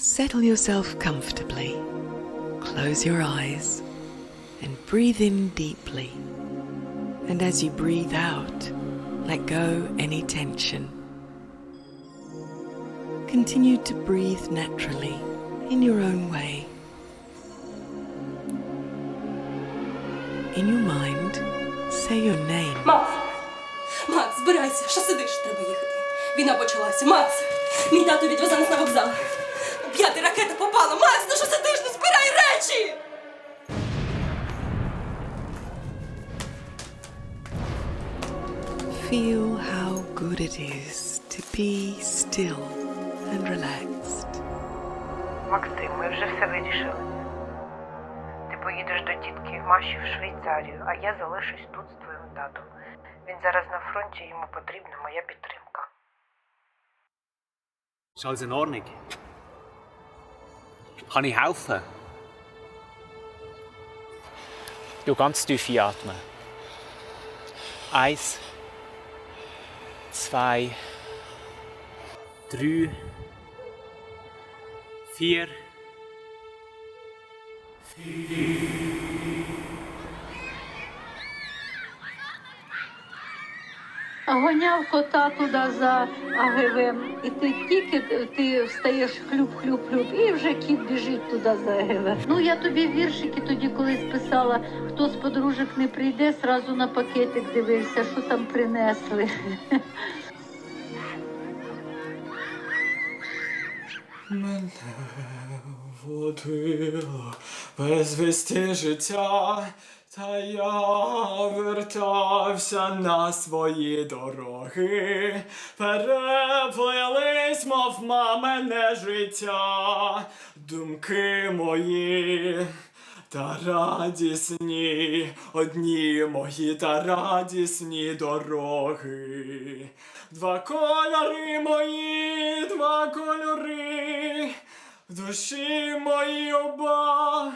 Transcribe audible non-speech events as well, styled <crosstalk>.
Settle yourself comfortably. Close your eyes and breathe in deeply. And as you breathe out, let go any tension. Continue to breathe naturally in your own way. In your mind, say your name. Макс! Макс, збирайся, що сидиш, треба їхати. Війна почалася. Макс! Мій тато відвезе нас на вокзал. П'яти ракета попала. Макс, ну що сидиш? Ну збирай речі! Feel how good it is to be still and relaxed. Максим, ми вже все вирішили. Ти поїдеш до тітки Маші в Швейцарію, а я залишусь тут з твоїм татом. Він зараз на фронті, йому потрібна моя підтримка. Ist alles in Ordnung? Kann ich helfen? Du ganz tief einatmen. Eins, zwei, drei, vier. А гоняв кота туди за АГВ, і ти тільки ти встаєш хлюб-хлюб-хлюб, і вже кіт біжить туди за АГВ. Ну я тобі віршики тоді колись писала, хто з подружок не прийде, сразу на пакетик дивився, що там принесли. <laughs> Мене водило без вісті життя, та я вертався на свої дороги, переплились, мов мамине життя, думки мої. Та радісні, одні мої та радісні дороги. Два кольори мої, два кольори, в душі мої оба,